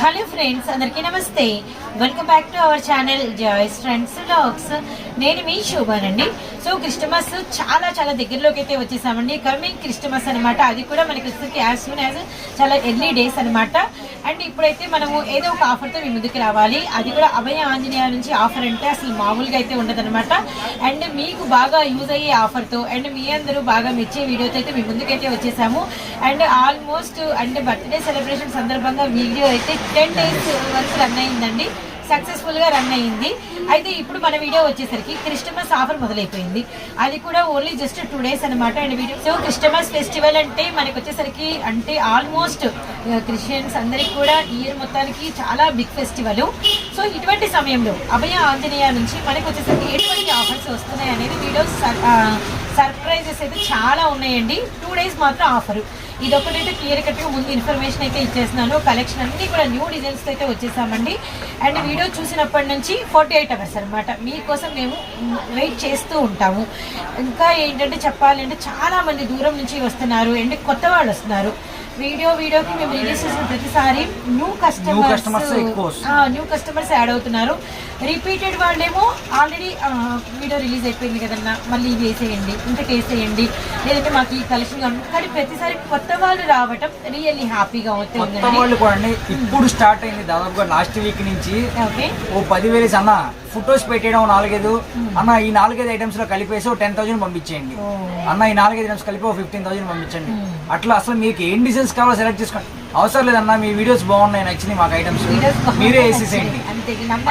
Hello friends అందరికీ నమస్తే. Welcome back to our channel joys friends logs నేను మీ శోభానండి. సో క్రిస్టమస్ చాలా చాలా దగ్గరలోకి అయితే వచ్చేసామండి. కమింగ్ క్రిస్టమస్ అనమాట అది కూడా మనకి వచ్చేసరికి యాజ్ సూన్ యాజ్ చాలా ఎర్లీ డేస్ అనమాట అండ్ ఇప్పుడైతే మనము ఏదో ఒక ఆఫర్తో మీ ముందుకు రావాలి. అది కూడా అభయ ఆంజనేయ నుంచి ఆఫర్ అంటే అసలు మామూలుగా అయితే ఉండదనమాట అండ్ మీకు బాగా యూజ్ అయ్యే ఆఫర్తో అండ్ మీ అందరూ బాగా మెచ్చే వీడియోతో అయితే మీ ముందుకైతే వచ్చేసాము. అండ్ ఆల్మోస్ట్ అంటే బర్త్డే సెలబ్రేషన్ సందర్భంగా వీడియో అయితే టెన్ డేస్ వరకు రన్ అయిందండి. సక్సెస్ఫుల్గా రన్ అయ్యింది అయితే ఇప్పుడు మన వీడియో వచ్చేసరికి క్రిస్టమస్ ఆఫర్ మొదలైపోయింది. అది కూడా ఓన్లీ జస్ట్ టూ డేస్ అనమాట and video so Christmas festival అంటే మనకి వచ్చేసరికి అంటే ఆల్మోస్ట్ క్రిస్టియన్స్ uh, అందరికి కూడా ఇయర్ మొత్తానికి చాలా బిగ్ ఫెస్టివల్ సో ఇటువంటి సమయంలో అభయ ఆంజనేయ నుంచి మనకి వచ్చేసరికి ఎటువంటి ఆఫర్స్ వస్తున్నాయి అనేది వీడియో సర్ప్రైజెస్ uh, అయితే చాలా ఉన్నాయండి. టూ డేస్ మాత్రం ఆఫర్ ఇది ఒకటైతే క్లియర్ కట్గా ముందు ఇన్ఫర్మేషన్ అయితే ఇచ్చేస్తున్నాను. కలెక్షన్ అన్ని కూడా న్యూ డిజైన్స్ అయితే వచ్చేసామండి. అండ్ వీడియో చూసినప్పటి నుంచి ఫార్టీ ఎయిట్ అవర్స్ అనమాట మీకోసం మేము వెయిట్ చేస్తూ ఉంటాము. ఇంకా ఏంటంటే చెప్పాలంటే చాలా మంది దూరం నుంచి వస్తున్నారు. అండ్ కొత్త వాళ్ళు వస్తున్నారు. వీడియో వీడియోకి మేము రిలీజ్ చేసిన ప్రతిసారి new customers. New customers add అవుతున్నారు. రిపీటెడ్ వాళ్ళేమో ఆల్రెడీ వీడియో రిలీజ్ అయిపోయింది కదన్నా. మళ్ళీ ఇది వేసేయండి ఇంతకు వేసేయండి. లేదంటే మాకు ఈ కలెక్షన్ కావాలి. కానీ ప్రతిసారి కొత్త వాళ్ళు రావటం రియల్లీ హ్యాపీగా వాళ్ళు కూడా అండి. ఇప్పుడు స్టార్ట్ అయింది దాదాపుగా లాస్ట్ వీక్ నుంచి. ఓ పదివేలు అన్న ఫొటోస్ పెట్టేయడం నాలుగైదు. అన్న ఈ నాలుగైదు ఐటమ్స్లో కలిపేసి టెన్ థౌసండ్ పంపించేయండి. అన్న ఈ నాలుగైదు ఐటమ్స్ కలిపి ఫిఫ్టీన్ థౌసండ్ పంపించండి. అట్లా అసలు మీకు ఏం డిజైన్స్ కావాలో సెలెక్ట్ చేసుకోండి. అవసరం లేదన్న మీ వీడియోస్ బాగున్నాయి నచ్చినాయి మాకు ఐటమ్స్. మీరే వేసేసేయండి.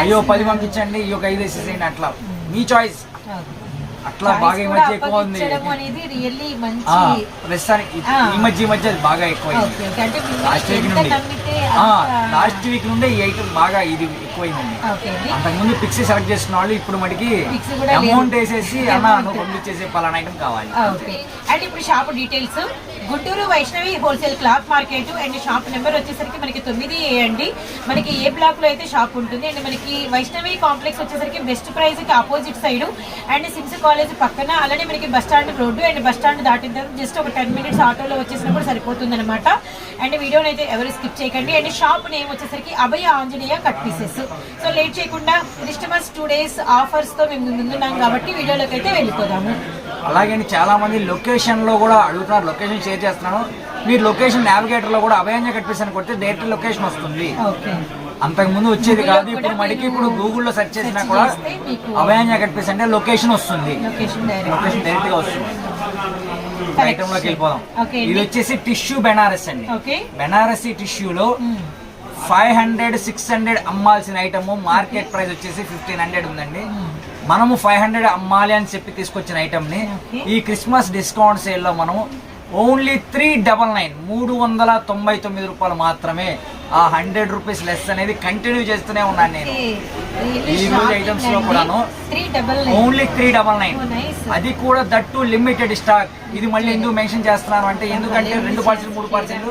అయ్యో పది. పంపించండి. ఈ ఒక ఐదు వేసేసేయండి అట్లా. మీ చాయిస్ అట్లా బాగా ఈ మధ్య ఎక్కువ ఉంది. ప్రస్తుతానికి ఈ- మధ్య ఈ మధ్య అది బాగా అంటే లాస్ట్ వీక్ నుండి. లాస్ట్ వీక్ నుండి ఈ ఐటమ్ బాగా ఇది అండి. అంతకుముందు పిక్స్ సెలెక్ట్ చేసుకున్న వాళ్ళు ఇప్పుడు మనకి. అమౌంట్ వేసేసి అన్న. నువ్వు పంపించేసే పలానా ఐటమ్ కావాలి. ఓకే. అండ్ ఇప్పుడు shop details Guntur Vaishnavi wholesale cloth market and shop number వచ్చేసరికి మనకి తొమ్మిది ఏ అండి. మనకి ఏ బ్లాక్లో అయితే షాప్ ఉంటుంది? అండ్ మనకి వైష్ణవి కాంప్లెక్స్ వచ్చేసరికి best ప్రైజ్కి opposite side and SIMS college పక్కన అలానే మనకి bus stand road and bus stand దాటిన తర్వాత జస్ట్ ఒక టెన్ మినిట్స్ ఆటోలో వచ్చేసినా కూడా సరిపోతుంది అనమాట అండ్ వీడియోని అయితే ఎవరు స్కిప్ చేయకండి. అండ్ షాప్ నేమ్ వచ్చేసరికి Abhaya Anjaneya cut pieces so late చేయకుండా క్రిస్టమస్ టూ డేస్ ఆఫర్స్తో మేము ముందున్నాం కాబట్టి వీడియోలోకి అయితే వెళ్ళిపోదాము. అలాగే చాలా మంది లొకేషన్లో కూడా అడుగుతున్నారు లొకేషన్ షేర్ చేస్తున్నాను. మీరు లొకేషన్ నావిగేటర్లో కూడా అభయాంజ కట్టిస్తాను కొడితే డైరెక్ట్ లొకేషన్ వస్తుంది. అంతకు ముందు వచ్చేది కాదు ఇప్పుడు మీరు ఇప్పుడు గూగుల్లో సెర్చ్ చేసినా కూడా అభయాంజ కట్టిస్ అంటే లొకేషన్ వస్తుంది. లొకేషన్ డైరెక్ట్గా వస్తుంది. ఐటమ్లోకి వెళ్ళిపోదాం. ఇది వచ్చేసి టిష్యూ బెనారస్ అండి. బెనారసి టిష్యూలో ఫైవ్ హండ్రెడ్ సిక్స్ హండ్రెడ్ అమ్మాల్సిన ఐటమ్. మార్కెట్ ప్రైస్ వచ్చేసి ఫిఫ్టీన్ హండ్రెడ్ ఉందండి. మనము ఫైవ్ హండ్రెడ్ అమ్మాలి అని చెప్పి తీసుకొచ్చిన ఐటమ్ని Okay. ఈ క్రిస్మస్ డిస్కౌంట్ సేల్లో మనము ఓన్లీ త్రీ డబల్ నైన్ మూడు వందల తొంభై తొమ్మిది రూపాయలు dimensions ఆ హండ్రెడ్ రూపీస్ లెస్ అనేది కంటిన్యూ చేస్తూనే ఉన్నాను నేను. ఈ రోజు items లో కూడాను ఓన్లీ త్రీ డబల్ నైన్. అది కూడా దట్టు లిమిటెడ్ స్టాక్. ఇది మళ్ళీ ఎందుకు మెన్షన్ చేస్తున్నాను అంటే ఎందుకంటే రెండు పర్సెంట్ మూడు పర్సెంట్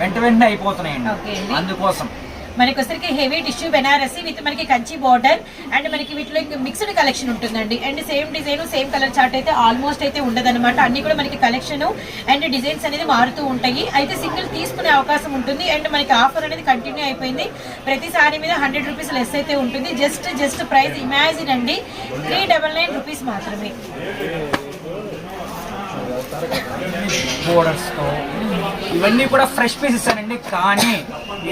వెంట వెంటనే అయిపోతున్నాయండి. అందుకోసం. మనకి వచ్చరికి హెవీ టిష్యూ బెనారసి విత్ మనకి కంచి బార్డర్ అండ్ మనకి వీటిలో మిక్స్డ్ కలెక్షన్ ఉంటుందండి. And same design same colour chart అయితే ఆల్మోస్ట్ అయితే ఉండదన్నమాట. అన్ని కూడా మనకి కలెక్షన్ అండ్ డిజైన్స్ అనేది మారుతూ ఉంటాయి. అయితే సింగిల్ తీసుకునే అవకాశం ఉంటుంది. అండ్ మనకి ఆఫర్ అనేది కంటిన్యూ అయిపోయింది. ప్రతి సారీ మీద హండ్రెడ్ రూపీస్ లెస్ అయితే ఉంటుంది. జస్ట్ జస్ట్ ప్రైస్ ఇమాజిన్ అండి. త్రీ డబల్ నైన్ రూపీస్ మాత్రమే. బోర్డర్స్తో ఇవన్నీ కూడా ఫ్రెష్ పీసెస్ అండి కానీ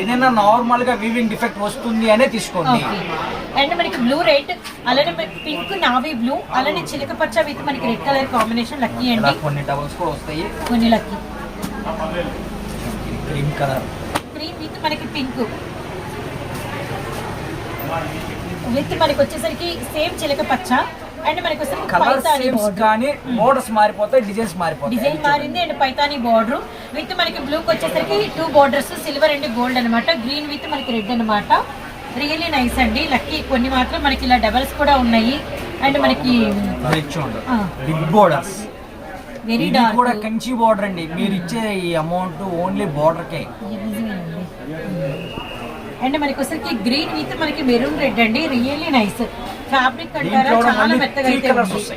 ఏదైనా నార్మల్గా వీవింగ్ డిఫెక్ట్ వస్తుంది అనే తీసుకోండి. అండ్ మనకి బ్లూ రెడ్ అలానే పింక్ నావీ బ్లూ అలానే చిలక పచ్చ విత్ మనకి రెడ్ కలర్ కాంబినేషన్ లక్కీ అండి. కొన్ని డబల్స్ కూడా వస్తాయి. కొన్ని lucky cream colour cream with మనకి పింక్ విత్ మనకి వచ్చేసరికి సేమ్ చిలక పచ్చ. అండ్ మనకి కలర్ సేమ్స్ కానీ బోర్డర్స్ మారిపోతాయి డిజైన్స్ మారిపోతాయి. డిజైన్ మారింది అండ్ పైతాని బార్డర్ విత్ మనకి బ్లూకి వచ్చేసరికి two borders silver and gold అన్నమాట. గ్రీన్ విత్ మనకి రెడ్ అన్నమాట. రియల్లీ నైస్ అండి. లక్కీ కొన్ని మాత్రం మనకి ఇలా డబల్స్ కూడా ఉన్నాయి. అండ్ మనకి. బిగ్ బోర్డర్స్ వెరీ డార్క్ కూడా కంచి బోర్డర్ అండి. మీరు ఇచ్చే ఈ అమౌంట్ ఓన్లీ బోర్డర్ కే. అండ్ మనకి వచ్చరికి గ్రీన్ విత్ మనకి మెరూన్ రెడ్ అండి. రియల్లీ నైస్ ఫ్యాబ్రిక్ అంటారా? చాలా మెత్తగా అయితే ఉంది.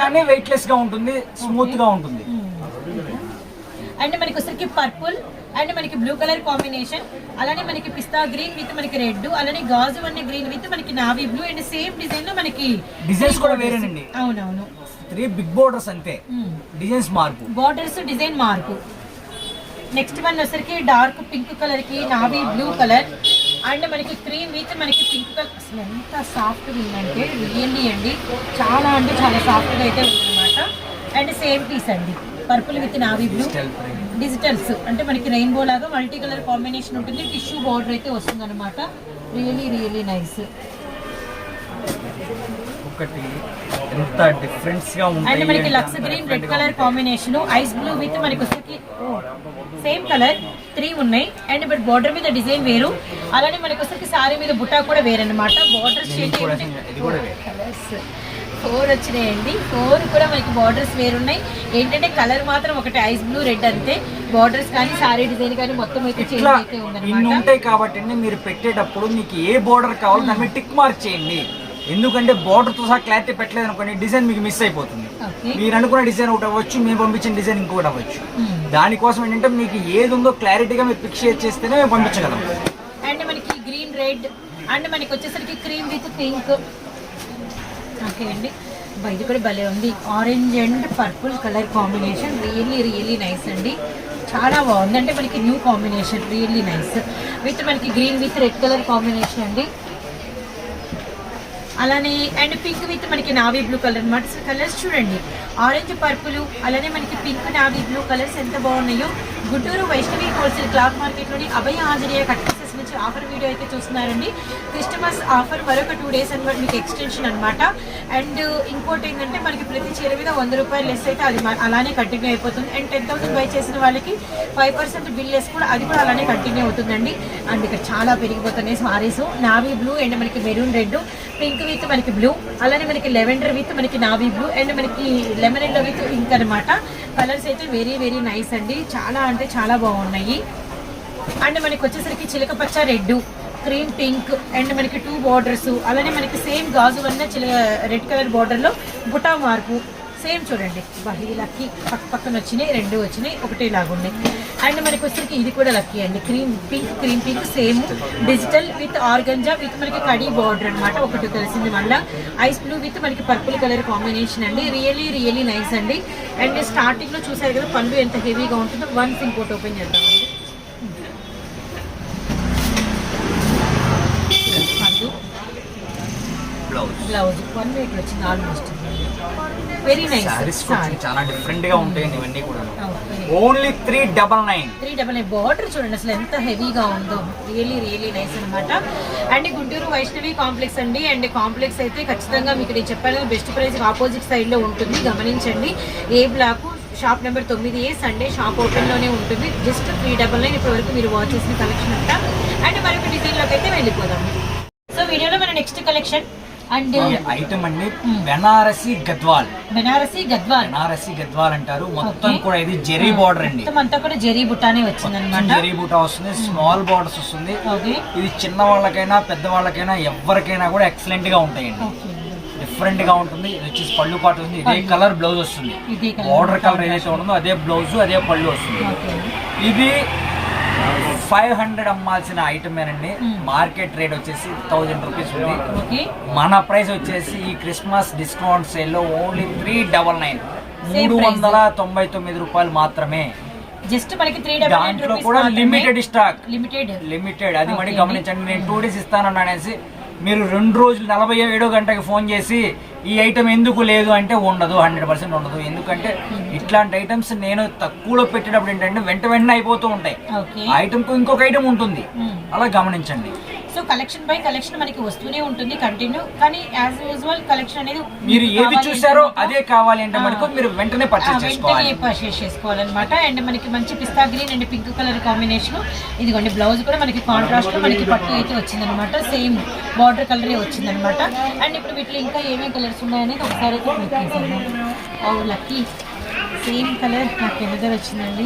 కానీ వెయిట్ లెస్గా ఉంటుంది స్మూత్గా ఉంటుంది. అండ్ మనకి వచ్చరికి పర్పుల్ అండ్ మనకి బ్లూ కలర్ కాంబినేషన్ అలానే మనకి పిస్తా గ్రీన్ విత్ మనకి రెడ్ అలానే గాజు అనే గ్రీన్ విత్ మనకి నావీ బ్లూ అండ్ సేమ్ డిజైన్లో మనకి డిజైన్స్ కూడా వేరేనండి. అవునవును. త్రీ బిగ్ బోర్డర్స్ అంతే. డిజైన్స్ మార్పు. బార్డర్స్ డిజైన్ మార్పు. నెక్స్ట్ వన్ వచ్చరికి డార్క్ పింక్ కలర్కి నావీ బ్లూ కలర్ అండ్ మనకి క్రీమ్ విత్ మనకి పింక్ కలర్ అసలు ఎంత సాఫ్ట్ ఉందంటే రియల్లీ అండి? చాలా అంటే చాలా సాఫ్ట్గా అయితే ఉందన్నమాట. అండ్ సేమ్ పీస్ అండి. Purple with navy blue. Digitals అంటే మనకి రెయిన్బో లాగా మల్టీ కలర్ కాంబినేషన్ ఉంటుంది. టిష్యూ బార్డర్ అయితే వస్తుంది అనమాట రియలీ రియలీ నైస్ ఒకటి ఎంత డిఫరెన్స్గా అండ్ ఉంటాయి మనకి lux green red colour. Combination ice blue with మనకి వచ్చేసి సేమ్ కలర్ త్రీ ఉన్నాయి. అండ్ బట్ బార్డర్ మీద డిజైన్ వేరు. అలానే మనకి వచ్చేసి సారీ మీద బుట్టా కూడా వేరన్నమాట. బార్డర్స్. కలర్స్ ఫోర్ వచ్చినాయండి. ఫోర్ కూడా మనకి బార్డర్స్ వేరున్నాయి. ఏంటంటే కలర్ మాత్రం ఒకటి ఐస్ బ్లూ రెడ్ అంతే. బార్డర్స్ కానీ సారీ డిజైన్ కానీ మొత్తం అయితే చేంజ్ అయితే ఉందన్నమాట. ఉంటాయి కాబట్టి మీరు పెట్టేటప్పుడు మీకు ఏ బోర్డర్ కావాలో దాని మీద టిక్ మార్క్ చేయండి. ఎందుకంటే border తో సహా క్లారిటీ పెట్టలేదు అనుకోండి డిజైన్ మీకు మిస్ అయిపోతుంది. మీరు అనుకున్న డిజైన్ ఒకటి అవ్వచ్చు మేము పంపించిన డిజైన్ ఇంకొకటి అవ్వచ్చు. దానికోసం ఏంటంటే మీకు ఏది ఉందో క్లారిటీగా మీరు పిక్ షేర్ చేస్తేనే మేము పంపించగలం. అండ్ మనకి గ్రీన్ రెడ్ అండ్ మనకి వచ్చేసరికి క్రీమ్ విత్ పింక్ ఓకే అండి. ఇది కూడా భలే ఉంది. Orange and purple colour combination really really nice అండి. చాలా బాగుంది. అంటే మనకి new combination really nice with మనకి green with red colour combination అండి. అలానే అండ్ పింక్ విత్ మనకి నావీ బ్లూ కలర్ అనమాట కలర్స్ చూడండి. ఆరెంజ్ పర్పుల్ అలానే మనకి పింక్ నావీ బ్లూ కలర్స్ ఎంత బాగున్నాయో. Guntur Vaishnavi wholesale cloth మార్కెట్లోని Abhaya Anjaneya cut pieces offer video అయితే చూస్తున్నారండి. క్రిస్టమస్ ఆఫర్ మరొక టూ డేస్ అనమాట మీకు ఎక్స్టెన్షన్ అనమాట అండ్ ఇంకోటి ఏంటంటే మనకి ప్రతి చీర మీద వంద రూపాయలు లెస్ అయితే అది అలానే కంటిన్యూ అయిపోతుంది. అండ్ టెన్ థౌసండ్ బై చేసిన వాళ్ళకి ఫైవ్ పర్సెంట్ బిల్ లెస్ కూడా అది కూడా అలానే కంటిన్యూ అవుతుందండి. అండ్ ఇక్కడ చాలా పెరిగిపోతున్నాయి సారీస్ నావీ బ్లూ అండ్ మనకి మెరూన్ రెడ్ పింక్ విత్ మనకి బ్లూ అలానే మనకి లెవెండర్ విత్ మనకి నావీ బ్లూ అండ్ మనకి లెమన్ ఎల్లో విత్ పింక్ అనమాట కలర్స్ అయితే వెరీ వెరీ నైస్ అండి. చాలా అంటే చాలా బాగున్నాయి. అండ్ మనకి వచ్చేసరికి చిలక పచ్చ రెడ్ క్రీమ్ పింక్ అండ్ మనకి టూ బార్డర్స్ అలానే మనకి సేమ్ గాజు వల్ల రెడ్ కలర్ బార్డర్లో బుటా మార్పు. సేమ్ చూడండి. బహి లక్కీ. పక్క పక్కన వచ్చినాయి రెండు వచ్చినాయి ఒకటే లాగున్నాయి అండ్ మనకి వచ్చేసరికి ఇది కూడా లక్కీ అండి. Cream pink cream pink same digital with organza with మనకి కడీ బార్డర్ అన్నమాట. ఒకటి కలిసింది మళ్ళీ. ఐస్ బ్లూ విత్ మనకి పర్పుల్ కలర్ కాంబినేషన్ అండి. రియలీ రియలీ నైస్ అండి. అండ్ స్టార్టింగ్లో చూసారు కదా పళ్ళు ఎంత హెవీగా ఉంటుందో వన్స్ ఇంకోటి ఓపెన్ చేద్దామండి పళ్ళు బ్లౌజ్ బ్లౌజ్ వన్ వెయిట్ వచ్చింది ఆల్మోస్ట్ వెరీ నైస్ సారీస్ చాలా డిఫరెంట్గా ఉంటాయండి ఇవన్నీ కూడా only three double nine three double nine border చూడండి అసలు ఎంత హెవీగా ఉందో. రియలీ రియలీ నైస్ అనమాట అండ్ గుంటూరు వైష్ణవి కాంప్లెక్స్ అండి. అండ్ కాంప్లెక్స్ అయితే ఖచ్చితంగా మీకు నేను చెప్పాను బెస్ట్ ప్రైస్ ఆపోజిట్ సైడ్లో ఉంటుంది. గమనించండి. ఏ బ్లాక్ షాప్ నెంబర్ తొమ్మిది ఏ సండే షాప్ ఓపెన్లోనే ఉంటుంది. జస్ట్ త్రీ డబల్ నైన్ ఇప్పటి వరకు మీరు వాచ్ చేసిన కలెక్షన్ అంట. అండ్ మరొక డిజైన్లోకి అయితే వెళ్ళిపోదాం. సో వీడియోలో మన నెక్స్ట్ కలెక్షన్ అండ్ ఐటమ్ అండి బెనారసి గద్వాల్. బెనారసి గద్వాల్. బెనారసి గద్వాల్ అంటారు. మొత్తం. కూడా ఇది జెరీ బార్డర్ అండి. మొత్తం అంతా కూడా జరీ బుట్టానే వచ్చిందనమాట. జెరీ బూటా వస్తుంది. స్మాల్ బార్డర్స్ వస్తుంది. ఇది చిన్న వాళ్ళకైనా పెద్ద వాళ్ళకైనా ఎవరికైనా కూడా ఎక్సలెంట్గా ఉంటాయండి. డిఫరెంట్గా ఉంటుంది. ఇది వచ్చేసి పళ్ళు పాటు వస్తుంది. ఇదే కలర్ బ్లౌజ్ వస్తుంది. బార్డర్ కలర్ ఏదైతే ఉంటుందో అదే బ్లౌజ్ అదే పళ్ళు వస్తుంది. ఇది ఫైవ్ హండ్రెడ్ అమ్మాల్సిన ఐటమేనండి Hmm. మార్కెట్ రేట్ వచ్చేసి థౌజండ్ రూపీస్ ఉంది. మన ప్రైస్ వచ్చేసి ఈ క్రిస్మస్ డిస్కౌంట్ సేల్లో ఓన్లీ త్రీ డబల్ నైన్. మూడు. వందల తొంభై తొమ్మిది రూపాయలు మాత్రమే. జస్ట్ మనకి త్రీ దాంట్లో కూడా లిమిటెడ్ స్టాక్ లిమిటెడ్ లిమిటెడ్ అది మరి. గమనించండి. నేను టూ డేస్ ఇస్తానన్నా అనేసి మీరు రెండు రోజులు నలభై ఏడో గంటకి ఫోన్ చేసి ఈ ఐటమ్ ఎందుకు లేదు అంటే ఉండదు హండ్రెడ్ పర్సెంట్ ఉండదు. ఎందుకంటే ఇట్లాంటి ఐటమ్స్ నేను తక్కువలో పెట్టేటప్పుడు ఏంటంటే వెంట వెంటనే అయిపోతూ ఉంటాయి. కు ఇంకొక ఐటమ్ ఉంటుంది. అలా గమనించండి. సో కలెక్షన్ బై కలెక్షన్ మనకి వస్తూనే ఉంటుంది కంటిన్యూ కానీ యాజ్ యూజువల్ కలెక్షన్ అనేది మీరు ఏది చూసారో అదే కావాలి అంటే మనకు. మీరు వెంటనే పర్చేస్ చేసుకోవాలి. పర్చేస్ చేసుకోవాలన్నమాట. అండ్ మనకి మంచి pista green and pink colour combination ఇదిగోండి బ్లౌజ్ కూడా మనకి కాంట్రాస్ట్ మనకి పట్టు అయితే వచ్చిందనమాట సేమ్ బార్డర్ కలరే వచ్చిందనమాట అండ్ ఇప్పుడు వీటిలో ఇంకా ఏమేమి కలర్స్ ఉన్నాయనేది ఒకసారి అయితే లక్కీ సేమ్ కలర్ నాకు ఎనదర్ వచ్చిందండి.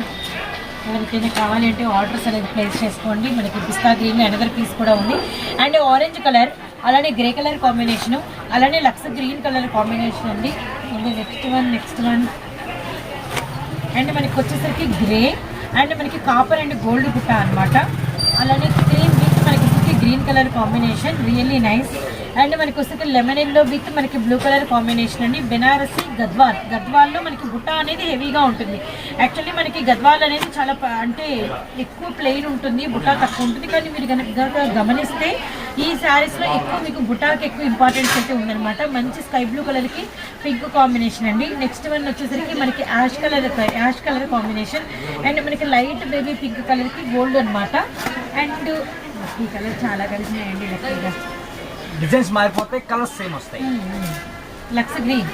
ఎవరికైనా కావాలి అంటే ఆర్డర్స్ అనేది ప్లేస్ చేసుకోండి. మనకి పిస్తా గ్రీన్ అనదర్ పీస్ కూడా ఉంది. అండ్ ఆరెంజ్ కలర్ అలానే గ్రే కలర్ కాంబినేషన్ అలానే లక్స్ గ్రీన్ కలర్ కాంబినేషన్ అండి. And next one next one and మనకి వచ్చేసరికి గ్రే అండ్ మనకి కాపర్ అండ్ గోల్డ్ గుట్ట అన్నమాట. అలానే క్రీమ్ విత్ మనకి green colour combination really nice and మనకి వస్తే లెమన్ ఎల్లో విత్ మనకి బ్లూ కలర్ కాంబినేషన్ అండి. బెనారసి గద్వాల్. గద్వాల్లో మనకి బుట్ట అనేది హెవీగా ఉంటుంది. యాక్చువల్లీ మనకి గద్వాల్ అనేది చాలా అంటే ఎక్కువ ప్లెయిన్ ఉంటుంది బుట్ట తక్కువ ఉంటుంది. కానీ మీరు కనుక గమనిస్తే ఈ శారీస్లో ఎక్కువ మీకు బుటాకి ఎక్కువ ఇంపార్టెన్స్ అయితే ఉందన్నమాట. మంచి స్కై బ్లూ కలర్కి పింక్ కాంబినేషన్ అండి. నెక్స్ట్ వన్ వచ్చేసరికి మనకి ash colour ash colour combination. And మనకి లైట్ బేబీ పింక్ కలర్కి గోల్డ్ అన్నమాట. అండ్ ఈ కలర్ చాలా కలిసినాయండి లక్కీగా. డిజైన్స్ మారిపోతాయి కలర్స్ సేమ్ వస్తాయి. Lux green.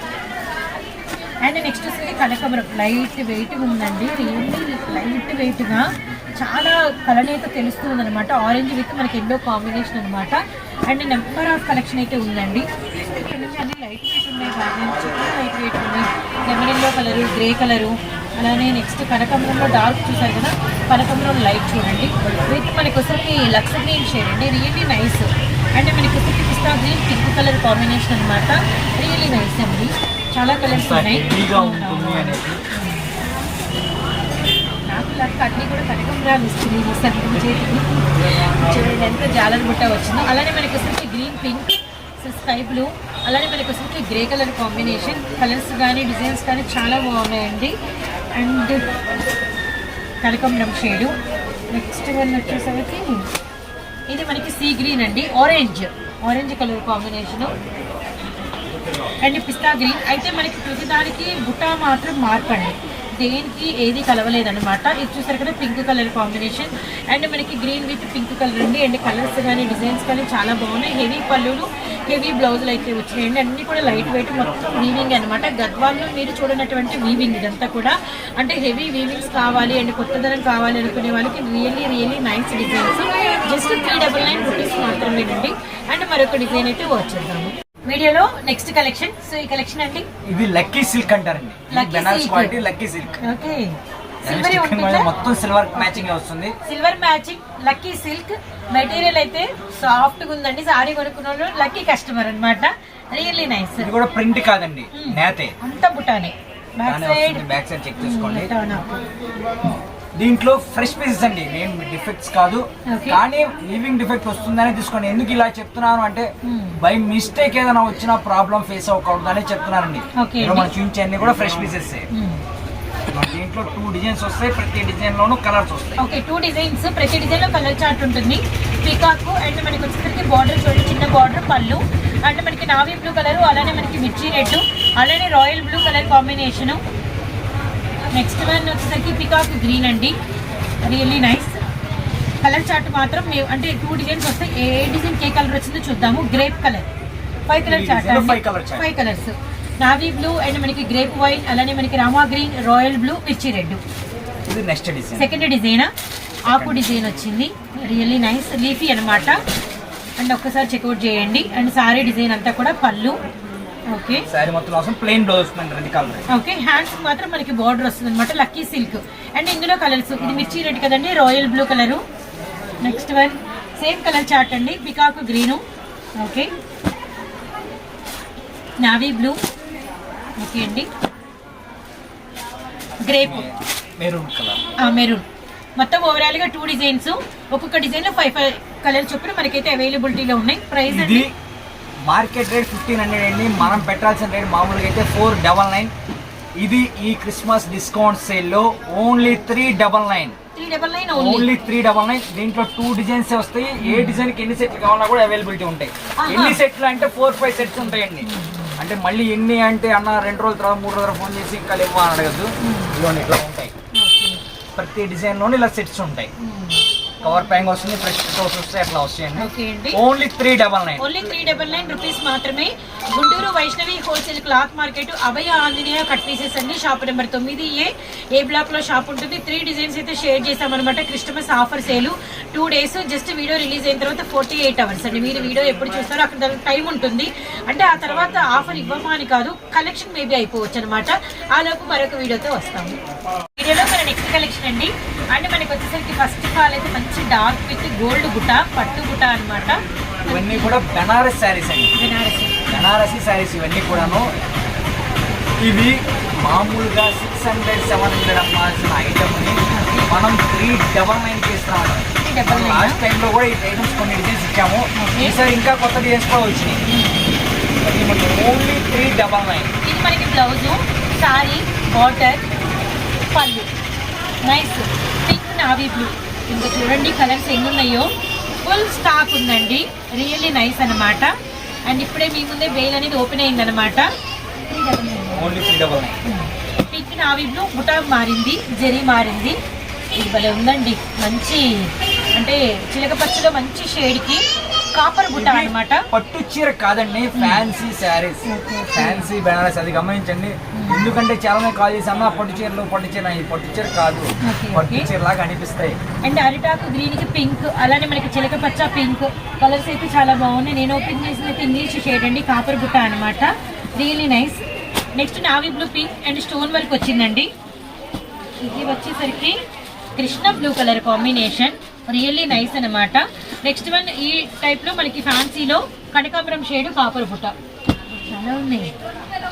అండ్ నెక్స్ట్ వస్తుంది కనకమరం. లైట్ వెయిట్ ఉందండి. రియల్లీ లైట్ వెయిట్గా చాలా కలర్ అయితే తెలుస్తుంది అనమాట ఆరెంజ్ విత్ మనకి ఎల్లో కాంబినేషన్ అనమాట అండ్ నెంబర్ ఆఫ్ కలెక్షన్ అయితే ఉందండి. ఇక్కడ నుంచి అన్ని లైట్ వెయిట్ ఉన్నాయి కానీ చాలా లైట్ వెయిట్ ఉన్నాయి lemon yellow colour grey colour అలానే నెక్స్ట్ కనకంబరంలో డార్క్ చూసారు కదా? కనకంబరం లైట్ చూడండి. విత్ మనకి వచ్చరికి లక్స్ గ్రీన్ షేడ్ అండి. రియల్లీ నైస్ అంటే మనకి వచ్చరికి pista green pink colour combination అనమాట రియల్లీ నైస్ అండి. చాలా కలర్స్ ఉన్నాయి. నాకు లక్ అన్నీ కూడా కనకంబరాలు ఇస్తుంది చేతికి. చూడండి ఎంత జాలర్ బుట్ట వచ్చిందో. అలానే మనకి వచ్చరికి గ్రీన్ పింక్ స్కై బ్లూ అలానే మనకి వచ్చరికి గ్రే కలర్ కాంబినేషన్ కలర్స్ కానీ డిజైన్స్ కానీ చాలా బాగున్నాయండి. అండ్ కనకంబరం షేడు నెక్స్ట్ వన్ వచ్చేసరికి ఇది మనకి సీ గ్రీన్ అండి. Orange orange colour combination and pista green అయితే మనకి ప్రతిదానికి బుట్ట మాత్రం మార్పండి. దేనికి ఏది కలవలేదన్నమాట. ఇది చూసారు కదా పింక్ కలర్ కాంబినేషన్ అండ్ మనకి గ్రీన్ విత్ పింక్ కలర్ ఉంది. అండ్ కలర్స్ కానీ డిజైన్స్ కానీ చాలా బాగున్నాయి. హెవీ పళ్ళులు హెవీ బ్లౌజులు అయితే వచ్చినాయండి అన్ని కూడా లైట్ వెయిట్ మొత్తం వీవింగ్ అనమాట గద్వాల్లో మీరు చూడనటువంటి వీవింగ్ ఇదంతా కూడా. అంటే హెవీ వీవింగ్స్ కావాలి అండ్ కొత్తదనం కావాలి అనుకునే వాళ్ళకి really really nice designs just three double nine rupees మాత్రమేనండి. అండ్ మరొక డిజైన్ అయితే వచ్చేద్దాము వీడియోలో నెక్స్ట్ కలెక్షన్ సో ఈ కలెక్షన్ అండి? ఇది లక్కీ సిల్క్ అంటారండి. Quality lucky silk. Okay. Silver మొత్తం సిల్వర్ మ్యాచింగ్ వస్తుంది. Silver matching lucky silk. Material అయితే సాఫ్ట్గా ఉందండి. సారీ కొనుక్కున్న లక్కీ కస్టమర్ అన్నమాట. రియల్లీ నైస్ ఇది కూడా ప్రింట్ కాదండి నేతే. అంత బుటానే. Back side back side check చేసుకోండి. దీంట్లో ఫ్రెష్ పీసెస్ అండి ఏం డిఫెక్ట్స్ కాదు. కానీ లీవింగ్ డిఫెక్ట్ వస్తుందని తీసుకోండి. ఎందుకు ఇలా చెప్తున్నాను అంటే. బై మిస్టేక్ ఏదైనా వచ్చినా ప్రాబ్లం ఫేస్ అవ్వకూడదు అని చెప్తున్నానండి మనం. చూపించే కూడా ఫ్రెష్ పీసెస్ దీంట్లో టూ డిజైన్స్ వస్తాయి ప్రతి డిజైన్ లోనూ కలర్స్ వస్తాయి. ఓకే టూ డిజైన్స్ ప్రతి డిజైన్లో కలర్ చార్ట్ ఉంటుంది. పీకాక్ అండ్ మనకి వచ్చేసరికి బార్డర్ చూడండి చిన్న బార్డర్ పళ్ళు. అండ్ మనకి నావీ బ్లూ కలర్ అలానే మనకి మిర్చి రెడ్ అలానే royal blue colour combination next one వచ్చేసరికి పికాక్ గ్రీన్ అండి. రియల్లీ నైస్ కలర్ చార్ట్ మాత్రం మేము అంటే టూ డిజైన్స్ వస్తాయి ఏ డిజైన్ ఏ కలర్ వచ్చిందో చూద్దాము. Grape colour five colour chart. Five colours navy blue and మనకి గ్రేప్ వైట్ అలానే మనకి రామా గ్రీన్ రాయల్ బ్లూ మిర్చి రెడ్. ఇది నెక్స్ట్ డిజైన్ సెకండ్ డిజైన్ ఆకు డిజైన్ వచ్చింది. రియల్లీ నైస్ లీఫీ అన్నమాట. అండ్ ఒక్కసారి చెక్అవుట్ చేయండి. అండ్ సారీ డిజైన్ అంతా కూడా పళ్ళు. ఓకే సారీ మొత్తం అవసరం. ప్లెయిన్ బ్లౌజ్ వస్తుంది రెడ్ కలర్ ఓకే హ్యాండ్స్ మాత్రం మనకి బార్డర్ వస్తుంది అనమాట లక్కీ సిల్క్ అండ్ ఇందులో కలర్స్ ఇది మిర్చి రెడ్ కదండి royal blue colour next one same colour chart అండి peacock green okay navy blue okay అండి. Grape maroon colour. మెరూన్. మొత్తం ఓవరాల్గా టూ డిజైన్స్ ఒక్కొక్క డిజైన్లో ఫైవ్ ఫైవ్ కలర్ చొప్పున మనకైతే అవైలబిలిటీలో ఉన్నాయి. ప్రైస్ అండి. మార్కెట్ రేట్ ఫిఫ్టీన్ హండ్రెడ్ అండి. మనం పెట్టాల్సిన రేట్ మామూలుగా అయితే ఫోర్ డబల్ నైన్ ఇది ఈ క్రిస్మస్ డిస్కౌంట్ సేల్లో only three double nine only three double nine దీంట్లో టూ డిజైన్స్ వస్తాయి. ఏ డిజైన్కి ఎన్ని సెట్లు కావాలన్నా కూడా అవైలబిలిటీ ఉంటాయి. ఎన్ని సెట్లు అంటే ఫోర్ ఫైవ్ సెట్స్ ఉంటాయండి. అంటే మళ్ళీ ఎన్ని అంటే అన్న రెండు రోజుల తర్వాత మూడు రోజుల ఫోన్ చేసి ఇంకా లేవు అని అడగద్దు. ఇదిగోండి ఇట్లా ఉంటాయి. ప్రతి డిజైన్లోని ఇలా సెట్స్ ఉంటాయి. కవర్ ప్యాంగ్ వస్తుంది ఫ్రెష్ ఫోటోస్ వస్తాయి అట్లా వస్తాయండి. Only three double nine only three double nine rupees మాత్రమే. Guntur Vaishnavi wholesale cloth market Abhaya Anjaneya cut pieces అండి. షాప్ నెంబర్ తొమ్మిది ఏ ఏ బ్లాక్లో షాప్ ఉంటుంది. త్రీ డిజైన్స్ అయితే షేర్ చేసామన్నమాట Christmas offer sale two days just video release అయిన తర్వాత forty eight hours అండి. మీరు వీడియో ఎప్పుడు చూస్తారో అక్కడ టైం ఉంటుంది. అంటే ఆ తర్వాత ఆఫర్ ఇవ్వమా అని కాదు కలెక్షన్ మేబీ అయిపోవచ్చు అనమాట ఆ లోపు మరొక వీడియోతో వస్తాము. వీడియోలో మన నెక్స్ట్ కలెక్షన్ అండి. అంటే మనకి వచ్చేసరికి ఫస్ట్ ఆఫ్ ఆల్ అయితే మంచి డార్క్ విత్ గోల్డ్ బుట్ట పట్టు బుట్ట అన్నమాట. ఇవన్నీ కూడా బెనారస్ శారీస్ అండి. బెనారసి. బెనారసీ శారీస్ ఇవన్నీ కూడాను. ఇవి మామూలుగా సిక్స్ హండ్రెడ్ సెవెన్ హండ్రెడ్ అమ్మాల్సిన ఐటమ్ని మనం త్రీ డబల్ నైన్కి ఇస్తాం డబల్ నైన్ లాస్ట్ టైంలో కూడా ఈ ఐటమ్స్ కొన్ని డిజైన్స్ ఇచ్చాము. ఈసారి ఇంకా కొత్త డిజైన్స్ కూడా వచ్చినాయి ఓన్లీ త్రీ డబల్ నైన్ ఇది మనకి బ్లౌజు సారీ బార్డర్ పళ్ళు. నైస్ పింక్ నావీ బ్లూ ఇంకా చూడండి కలర్స్ ఎన్ని ఉన్నాయో ఫుల్ స్టాక్ ఉందండి. రియల్లీ నైస్ అన్నమాట. అండ్ ఇప్పుడే మీ ముందే బెయిల్ అనేది ఓపెన్ అయిందనమాట పింక్ నావీ బ్లూ బుటా మారింది జరీ మారింది. ఇది భలే ఉందండి. మంచి అంటే చిలక పచ్చలో మంచి షేడ్కి కాపర్ బుట్ట అన్నమాట. పట్టు చీర కాదండి fancy saris okay. Fancy Banaras అది గమనించండి. ఎందుకంటే చాలా మంది కాల్ చేసి అన్న పట్టు చీరలు పట్టు చీర. పట్టు చీర కాదు. పట్టు. చీర లాగా అనిపిస్తాయి. అండ్ అరిటాకు గ్రీన్కి పింక్ అలానే మనకి చిలక పచ్చ పింక్. కలర్స్ అయితే చాలా బాగున్నాయి. నేను ఓపెన్ చేసిన అయితే ఇంగ్లీష్ షేడ్ అండి కాపర్ బుట్ట అనమాట really nice next navy blue pink and stone work వచ్చిందండి. ఇది వచ్చేసరికి Krishna blue colour combination really nice అనమాట నెక్స్ట్ వన్ ఈ టైప్లో మనకి ఫ్యాన్సీలో కనకాంబరం షేడ్ కాపర్ బుట్ట. చాలా ఉన్నాయి.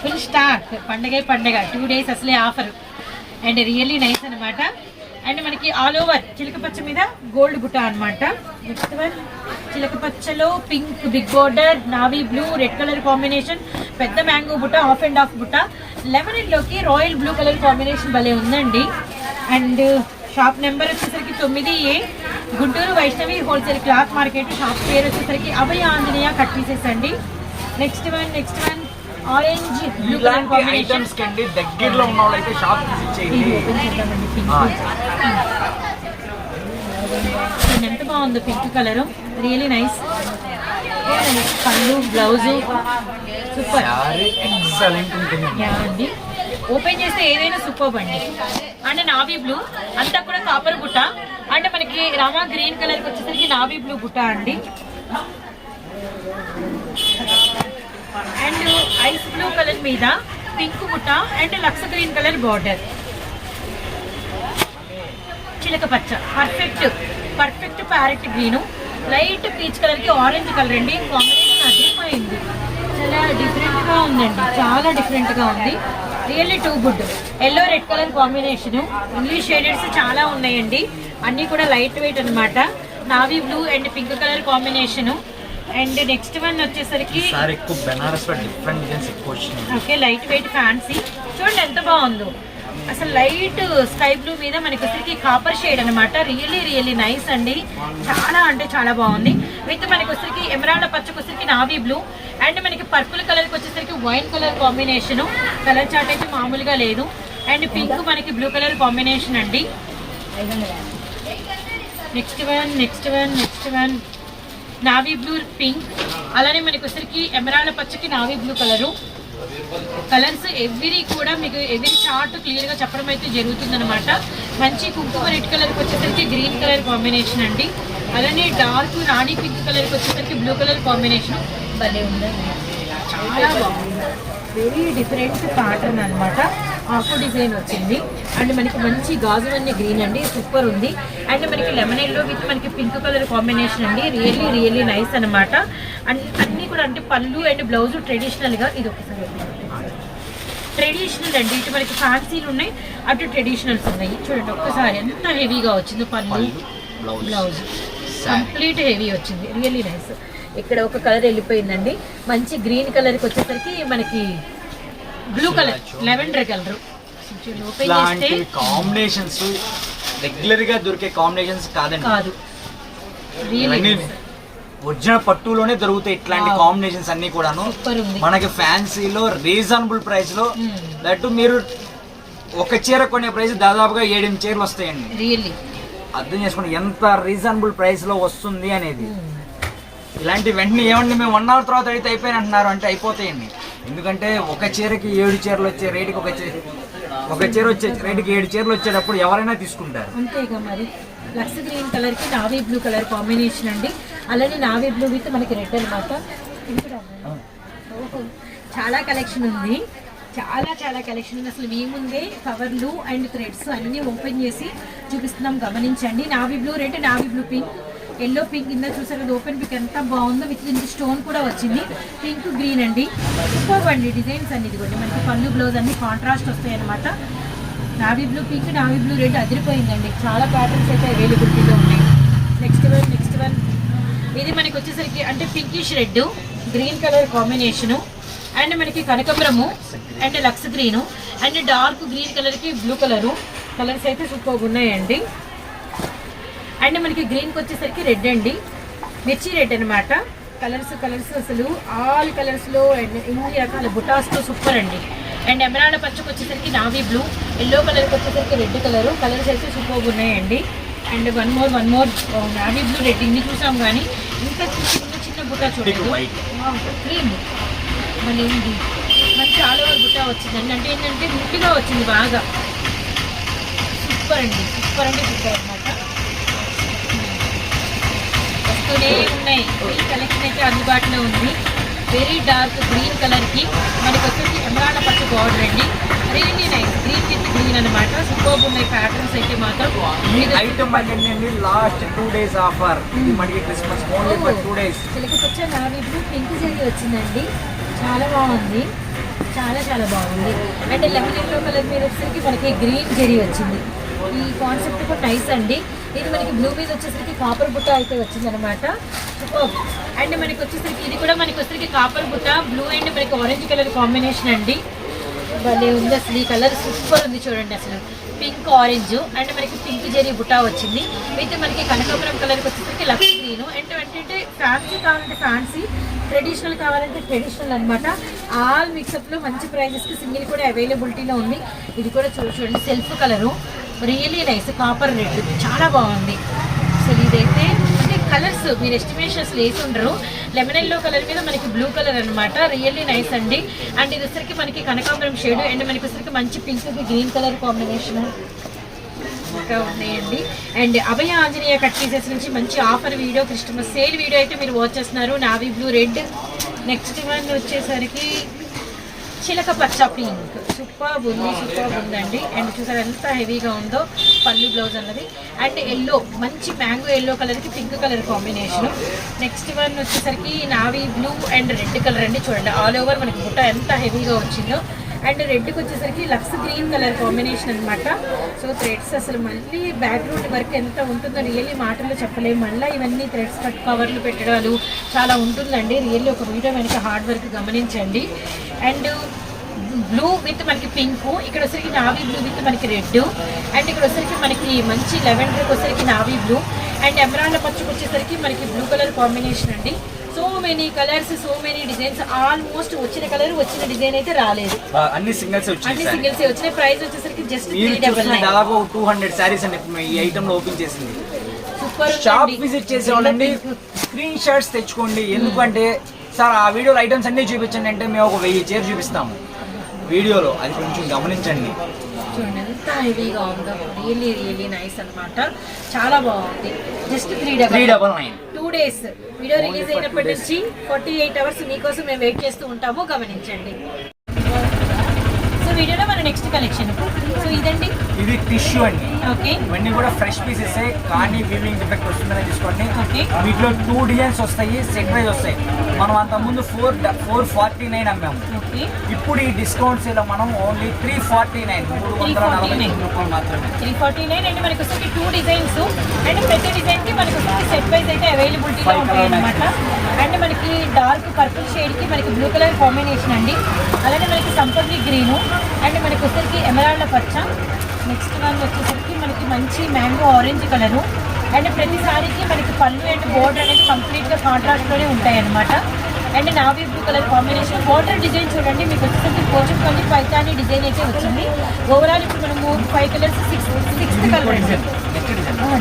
ఫుల్ స్టాక్ పండగే పండగ. టూ డేస్ అసలే ఆఫర్ అండ్ రియల్లీ నైస్ అనమాట అండ్ మనకి ఆల్ ఓవర్ చిలక పచ్చ మీద గోల్డ్ బుట్ట అన్నమాట. నెక్స్ట్ వన్ చిలక పచ్చలో pink big border navy blue red colour combination పెద్ద మ్యాంగో బుట్ట ఆఫ్ అండ్ ఆఫ్ బుట్ట. లెమన్లోకి రాయల్ బ్లూ కలర్ కాంబినేషన్ భలే ఉందండి. అండ్ షాప్ నెంబర్ వచ్చేసరికి తొమ్మిది A Guntur Vaishnavi wholesale cloth market shop పేరు వచ్చేసరికి అభయ ఆంజనేయ కట్ పీసెస్ అండి. Next one next one orange blue colour combination కండి దగ్గరలో ఉన్న వాళ్ళైతే షాప్ విజిట్ చేయండి. చూడండి ఎంత బాగుందో పింక్ కలర్ రియలీ నైస్ పళ్ళు బ్లౌజు సూపర్ ఎక్సలెంట్ ఉంటుంది. అండి. ఓపెన్ చేస్తే ఏదైనా సూపర్ అండి. అండ్ నావీ బ్లూ అంతా కూడా కాపర్ బుట్ట. అంటే మనకి రామా గ్రీన్ కలర్ వచ్చేసరికి నావీ బ్లూ గుట్ట అండి. అండ్ ఐస్ బ్లూ కలర్ మీద పింక్ గుట్ట and lux green colour border. చిలక పచ్చ perfect perfect parrot green light peach కలర్కి ఆరెంజ్ కలర్ అండి. కాంబినేషన్ అదిరిపోయింది. చాలా డిఫరెంట్గా ఉందండి. చాలా డిఫరెంట్గా ఉంది. Really too good yellow red colour combination English shades చాలా ఉన్నాయండి. అన్ని కూడా లైట్ వెయిట్ అన్నమాట. Navy blue and pink colour combination and next one వచ్చేసరికి ఓకే లైట్ వెయిట్ ఫ్యాన్సీ చూడండి ఎంత బాగుందో. అసలు లైట్ స్కై బ్లూ మీద మనకి కాపర్ షేడ్ అనమాట రియల్లీ రియల్లీ నైస్ అండి. చాలా అంటే చాలా బాగుంది. విత్ మనకి వచ్చరికి ఎమరాల్డ్ పచ్చకి వచ్చరికి నావీ బ్లూ. అండ్ మనకి పర్పుల్ కలర్కి వచ్చేసరికి wine colour combination. Colour chart అయితే మామూలుగా లేదు. అండ్ పింక్ మనకి బ్లూ కలర్ కాంబినేషన్ అండి. Next one next one next one. Navy blue pink. అలానే మనకి వచ్చరికి emerald పచ్చకి navy blue colour. Colours every కూడా మీకు ఎవ్రీ చార్ట్ క్లియర్గా చెప్పడం అయితే జరుగుతుందన్నమాట. మంచి కుంకుమ రెడ్ కలర్ వచ్చేసరికి గ్రీన్ కలర్ కాంబినేషన్ అండి. అలానే డార్క్ రాణి పింక్ కలర్ వచ్చేసరికి బ్లూ కలర్ కాంబినేషన్. భలే ఉందండి. చాలా బాగుంది. వెరీ డిఫరెంట్ ప్యాటర్న్ అన్నమాట. ఆఫ్ డిజైన్ వచ్చింది. అండ్ మనకి మంచి గాజు అన్ని గ్రీన్ అండి. సూపర్ ఉంది. అండ్ మనకి లెమన్ ఎల్లో విత్ మనకి పింక్ కలర్ కాంబినేషన్ అండి. రియల్లీ రియల్లీ నైస్ అన్నమాట. అండ్ అన్ని కూడా అంటే పళ్ళు అండ్ బ్లౌజ్ ట్రెడిషనల్గా ఇది ఒకసారి ట్రెడిషనల్ అండి. ఇటు మనకి ఫ్యాన్సీలు ఉన్నాయి. అటు ట్రెడిషనల్స్ ఉన్నాయి. చూడండి ఒక్కసారి ఎంత హెవీగా వచ్చిందో పళ్ళు. బ్లౌజ్ కంప్లీట్ హెవీ వచ్చింది. రియల్లీ నైస్ ఇక్కడ ఒక కలర్ వెళ్ళిపోయిందండి. మంచి గ్రీన్ కలర్కి వచ్చేసరికి మనకి బ్లూ కలర్ లెవెండర్ కలర్ ఇలాంటి కాంబినేషన్స్ రెగ్యులర్గా దొరికే కాంబినేషన్స్ కాదండి. కాదు. రియల్లీ ఒరిజినల్ పట్టులోనే దొరుకుతాయి ఇట్లాంటి. కాంబినేషన్స్ అన్ని కూడాను. మనకి ఫ్యాన్సీలో రీజనబుల్ ప్రైస్లో Hmm. దట్టు మీరు ఒక చీర కొనే ప్రైస్ దాదాపుగా ఏడెనిమిది చీరలు వస్తాయండి. రియల్లీ అర్థం చేసుకోండి ఎంత రీజనబుల్ ప్రైస్లో వస్తుంది అనేది. ఇలాంటి వెంటనే ఏమండి మేము వన్ అవర్ తర్వాత అయితే అయిపోయిన అంటున్నారు అంటే అయిపోతాయండి. ఎందుకంటే ఒక చీరకి ఏడు చీరలు వచ్చే రేటుకి ఒక చీర ఒక చీర వచ్చే రేటుకి ఏడు చీరలు వచ్చేటప్పుడు ఎవరైనా తీసుకుంటారు. అంతేగా మరి. లక్స్ గ్రీన్ కలర్కి నావీ బ్లూ కలర్ కాంబినేషన్ అండి. అలానే నావీ బ్లూ విత్ మనకి రెడ్ అనమాట చాలా కలెక్షన్ ఉంది. చాలా చాలా కలెక్షన్ ఉంది అసలు ఏముందే? కవర్లు అండ్ థ్రెడ్స్ అన్నీ ఓపెన్ చేసి చూపిస్తున్నాం. గమనించండి. Navy blue red navy blue pink. Yellow pink కింద చూసారు అది ఓపెన్ పిక్ ఎంత బాగుందో. విత్ దీనికి స్టోన్ కూడా వచ్చింది. పింక్ గ్రీన్ అండి. సూపర్ అండి డిజైన్స్ అన్ని ఇదిగోండి. మనకి పళ్ళు బ్లౌజ్ అన్ని కాంట్రాస్ట్ వస్తాయి అనమాట navy blue pink navy blue red అదిరిపోయిందండి. చాలా ప్యాటర్న్స్ అయితే అవైలబిలిటీలో ఉన్నాయి. నెక్స్ట్ వన్ నెక్స్ట్ వన్ ఇది మనకి వచ్చేసరికి అంటే pinkish red green colour combination and మనకి Kanakapuram and lux green. And dark green కలర్కి బ్లూ కలరు. కలర్స్ అయితే సూపర్ ఉన్నాయండి. అండ్ మనకి గ్రీన్కి వచ్చేసరికి రెడ్ అండి. మిర్చి రెడ్ అన్నమాట. కలర్స్ కలర్స్ అసలు ఆల్ కలర్స్లో అండ్ ఇన్ని రకాల బుటాస్తో సూపర్ అండి. అండ్ ఎమరాల్డ్ పచ్చకి వచ్చేసరికి నావీ బ్లూ. ఎల్లో కలర్కి వచ్చేసరికి రెడ్ కలరు. కలర్స్ అయితే సూపర్ ఉన్నాయండి. And one more one more navy blue red ఇన్ని చూసాం కానీ ఇంకా చిన్న చిన్న బుటా చూడండి. క్రీమ్ మన మనకి ఆల్ ఓవర్ బుట్టా వచ్చిందండి అంటే ఏంటంటే ముట్టిగా వచ్చింది బాగా. సూపర్ అండి. సూపర్ అంటే సూపర్ అనమాట వస్తూనే ఉన్నాయి. ఈ కలెక్షన్ అయితే అందుబాటులో ఉంది. వెరీ డార్క్ గ్రీన్ కలర్కి మనకి వచ్చేసి ఎమరాడ పచ్చ బార్డర్ అండి. Really nice green with green అనమాట సూపర్ ఉన్నాయి ప్యాటర్న్స్ అయితే మాత్రం. ఐటమ్ అండి లాస్ట్ టూ డేస్ ఆఫర్ మనకి Christmas only for two days పచ్చ నావీ బ్లూ పింక్ జరీ వచ్చిందండి. చాలా బాగుంది. చాలా చాలా బాగుంది. అండ్ లెమన్ ఎల్లో కలర్ మీద వచ్చేసరికి మనకి గ్రీన్ జెరీ వచ్చింది. ఈ కాన్సెప్ట్ కూడా నైస్ అండి. ఇది మనకి బ్లూ మీద వచ్చేసరికి కాపర్ బుట్ట అయితే వచ్చింది అనమాట అండ్ మనకి వచ్చేసరికి ఇది కూడా మనకి వచ్చేసరికి కాపర్ బుట్ట బ్లూ అండ్ మనకి ఆరెంజ్ కలర్ కాంబినేషన్ అండి. భలే ఉంది అసలు ఈ కలర్ సూపర్ ఉంది చూడండి అసలు. పింక్ ఆరెంజ్ అండ్ మనకి పింక్ జెరీ బుటా వచ్చింది. అయితే మనకి కనకాపురం కలర్కి వచ్చేసరికి లక్స్ గ్రీన్. అండ్ అంటే ఫ్యాన్సీ కావాలంటే ఫ్యాన్సీ ట్రెడిషనల్ కావాలంటే ట్రెడిషనల్ అనమాట ఆల్ మిక్సప్లో మంచి ప్రైజెస్కి సింగిల్ కూడా అవైలబిలిటీలో ఉంది. ఇది కూడా చూడండి self colour really nice copper red చాలా బాగుంది. అసలు ఇదైతే అంటే కలర్స్ మీరు ఎస్టిమేషన్స్ అసలు వేసి ఉండరు. లెమన్ ఎల్లో కలర్ మీద మనకి బ్లూ కలర్ అన్నమాట. రియల్లీ నైస్ అండి. అండ్ ఇది వచ్చరికి మనకి కనకాంబరం షేడ్ అండ్ మనకి వచ్చరికి మంచి పింక్ గ్రీన్ కలర్ కాంబినేషన్ ఇంకా ఉన్నాయండి. And Abhaya Anjaneya cut pieces నుంచి మంచి offer video Christmas sale video అయితే మీరు వాచ్ చేస్తున్నారు. Navy blue red. Next one వచ్చేసరికి చిలక పచ్చ పింక్. సూపర్ ఉంది సూపర్ ఉందండి. అండ్ చూసారు ఎంత హెవీగా ఉందో పళ్ళు బ్లౌజ్ అన్నది. అండ్ ఎల్లో మంచి మ్యాంగో ఎల్లో కలర్కి pink colour combination next one వచ్చేసరికి navy blue and red colour అండి. చూడండి ఆల్ ఓవర్ మనకి బుట్ట ఎంత హెవీగా వచ్చిందో. అండ్ రెడ్కి వచ్చేసరికి లక్స్ గ్రీన్ కలర్ కాంబినేషన్ అనమాట సో థ్రెడ్స్ అసలు మళ్ళీ బ్యాక్గ్రౌండ్ వర్క్ ఎంత ఉంటుందో రియల్లీ మాటల్లో చెప్పలేము మళ్ళీ ఇవన్నీ థ్రెడ్స్ కట్ కవర్లు పెట్టడాలు చాలా ఉంటుందండి. రియల్లీ ఒక వీడియో వెనక హార్డ్ వర్క్ గమనించండి. అండ్ బ్లూ విత్ మనకి పింక్ ఇక్కడ వచ్చరికి నావీ బ్లూ విత్ మనకి రెడ్ అండ్ ఇక్కడ వచ్చరికి మనకి మంచి లెవెండర్కి వచ్చరికి నావీ బ్లూ అండ్ ఎమరాళ్ళ పచ్చుకు వచ్చేసరికి మనకి బ్లూ కలర్ కాంబినేషన్ అండి. Many colours so many designs almost వచ్చిన కలర్ వచ్చిన డిజైన్ అయితే రాలేదు. అన్ని సింగల్స్ అన్ని సింగిల్స్ వచ్చిన ప్రైస్ వచ్చేసరికి జస్ట్ త్రీ డబల్ దాదాపు టూ హండ్రెడ్ శారీస్ అండి. ఈ ఐటమ్లో ఓపెన్ చేసింది. సూపర్ షాప్ విజిట్ చేసే వాళ్ళండి. స్క్రీన్ షాట్స్ తెచ్చుకోండి. ఎందుకంటే సార్ ఆ వీడియోలో ఐటమ్స్ అన్ని చూపించండి అంటే మేము ఒక వెయ్యి చీర చూపిస్తాము. వీడియోలో అది కొంచెం గమనించండి. చూడండి ఎంత హెవీగా ఉందో. రియల్లీ రియల్లీ నైస్ అన్నమాట. చాలా బాగుంది. Just three three double double nine two days video release అయినప్పటి. నుంచి ఫార్టీ ఎయిట్ అవర్స్ మీకోసం మేము వెయిట్ చేస్తూ ఉంటాము. గమనించండి. సో వీడియోలో నెక్స్ట్ కలెక్షన్. సో ఇదండి? ఇది టిష్యూ అండి. ఓకే. ఇవన్నీ కూడా ఫ్రెష్ పీసెస్. కానీ వీవింగ్ డిఫెక్ట్ వస్తుందని తీసుకోండి. Okay. వీటిలో టూ డిజైన్స్ వస్తాయి సెట్ వైజ్ వస్తాయి. మనం అంత ముందు ఫోర్ ఫోర్ ఫార్టీ నైన్ అమ్మాము. ఓకే. ఇప్పుడు ఈ డిస్కౌంట్ సేల్ మనం ఓన్లీ త్రీ ఫార్టీ నైన్ మూడు వందల నలభై 349. తొమ్మిది రూపాయలు మాత్రమే. Three forty nine and. మనకి వచ్చేసి టూ డిజైన్స్ అండ్ ప్రతి డిజైన్కి మనకి సెట్ వైజ్ అయితే అవైలబిలిటీలో Five ఉంటాయి colour అనమాట అండ్ మనకి డార్క్ పర్పుల్ షేడ్కి మనకి బ్లూ కలర్ కాంబినేషన్ అండి. అలానే మనకి సంపంగి గ్రీన్ అండ్ మనకి వచ్చేసరికి ఎమరాల్డ్ పచ్చ. నెక్స్ట్ వన్ వచ్చేసరికి మనకి మంచి మ్యాంగో ఆరెంజ్ కలరు. అండ్ ప్రతి సారీకి మనకి పళ్ళు అండ్ బోర్డర్ అనేది కంప్లీట్గా కాంట్రాస్ట్లోనే ఉంటాయి అనమాట and navy blue colour combination border design చూడండి మీకు వచ్చేసరికి పోచంపల్లి పైతాని డిజైన్ అయితే వచ్చింది. ఓవరాల్ ఇప్పుడు మనము five colours six sixth colour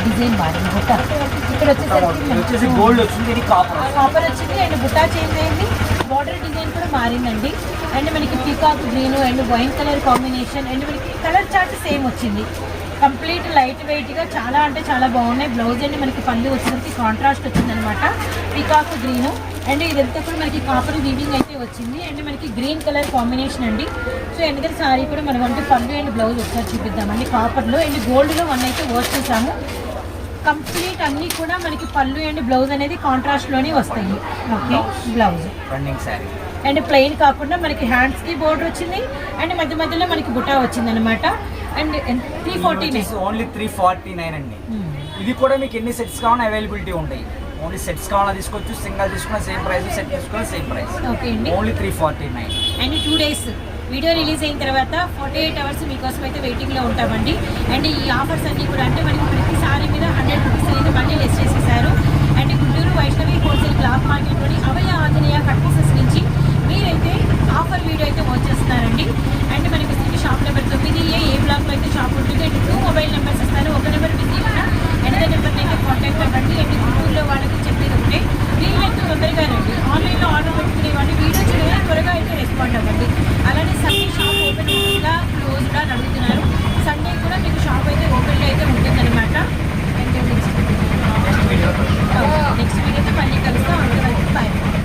design మారింది బుట్ట ఇక్కడ వచ్చేసరికి కాపర్ వచ్చింది అండ్ బుట్టా చేంజ్ అయింది. బార్డర్ డిజైన్ కూడా మారిందండి. అండ్ మనకి peacock green and wine colour combination and మనకి కలర్ చార్ట్ సేమ్ వచ్చింది. కంప్లీట్ లైట్ వెయిట్గా చాలా అంటే చాలా బాగున్నాయి. బ్లౌజ్ అండి మనకి పళ్ళు వచ్చేసరికి కాంట్రాస్ట్ వచ్చిందనమాట. పీకాక్ గ్రీన్ అండ్ ఇదంతా కూడా మనకి కాపర్ వీవింగ్ అయితే వచ్చింది. అండ్ మనకి గ్రీన్ కలర్ కాంబినేషన్ అండి. సో ఎందుకంటే సారీ కూడా మనం అంటే పళ్ళు అండ్ బ్లౌజ్ ఒకసారి చూపిద్దామండి. కాపర్లో అండ్ గోల్డ్లో వన్ అయితే వర్క్ చేసాము కంప్లీట్ అన్నీ కూడా మనకి పళ్ళు అండ్ బ్లౌజ్ అనేది కాంట్రాస్ట్లోనే వస్తాయి. Okay blouse running sari and plain కాకుండా మనకి హ్యాండ్స్కి బోర్డర్ వచ్చింది. అండ్ మధ్య మధ్యలో మనకి బుటా వచ్చింది అనమాట and three forty only three forty nine అండి. ఇది కూడా మీకు ఎన్ని సెట్స్ కావాలన్నా అవైలబిలిటీ ఉంటాయి. ఓన్లీ సెట్స్ కావాలన్నా తీసుకోవచ్చు సింగల్ తీసుకున్న సేమ్ ప్రైస్ సెట్ తీసుకున్న సేమ్ ప్రైస్ ఓకే అండి. Only three forty nine and two days video release అయిన తర్వాత ఫార్టీ ఎయిట్ అవర్స్ మీకోసం అయితే వెయిటింగ్లో ఉంటామండి. అండ్ ఈ ఆఫర్స్ అన్నీ కూడా అంటే మనకి ప్రతి సారీ మీద హండ్రెడ్ రూపీస్ అనేది మళ్ళీ లెస్ చేసేసారు. And Guntur Vaishnavi wholesale cloth మార్కెట్లోని Abhaya Anjaneya cut pieces నుంచి మీరైతే ఆఫర్ వీడియో అయితే వచ్చేస్తున్నారండి అండ్ మనకి వస్తుంది షాప్ నెంబర్ తొమ్మిది ఏ ఏ బ్లాక్లో అయితే షాప్ ఉంటుంది అండ్ టూ మొబైల్ నెంబర్స్ ఇస్తారు. ఒక నెంబర్ బిజీ ఉన్నా ఎనదర్ నెంబర్ని అయితే కాంటాక్ట్ అవ్వండి. అండ్ గుంటూరులో వాళ్ళకి చెప్పేది ఉంటే వీలైతే తొందరగానండి. ఆన్లైన్లో ఆర్డర్ పెట్టుకునేవాడిని వీడియో చేయడం త్వరగా అయితే రెస్పాండ్ అవ్వండి. అలానే సండే షాప్ ఓపెన్ ఉంటుందా క్లోజ్డా అడుగుతున్నారు. సండే కూడా మీకు షాప్ అయితే ఓపెన్గా అయితే ఉంటుంది ఉంటుందన్నమాట నెక్స్ట్ వీడియో నెక్స్ట్ వీడియోతో మళ్ళీ కలుస్తాం. అందరూ బాయ్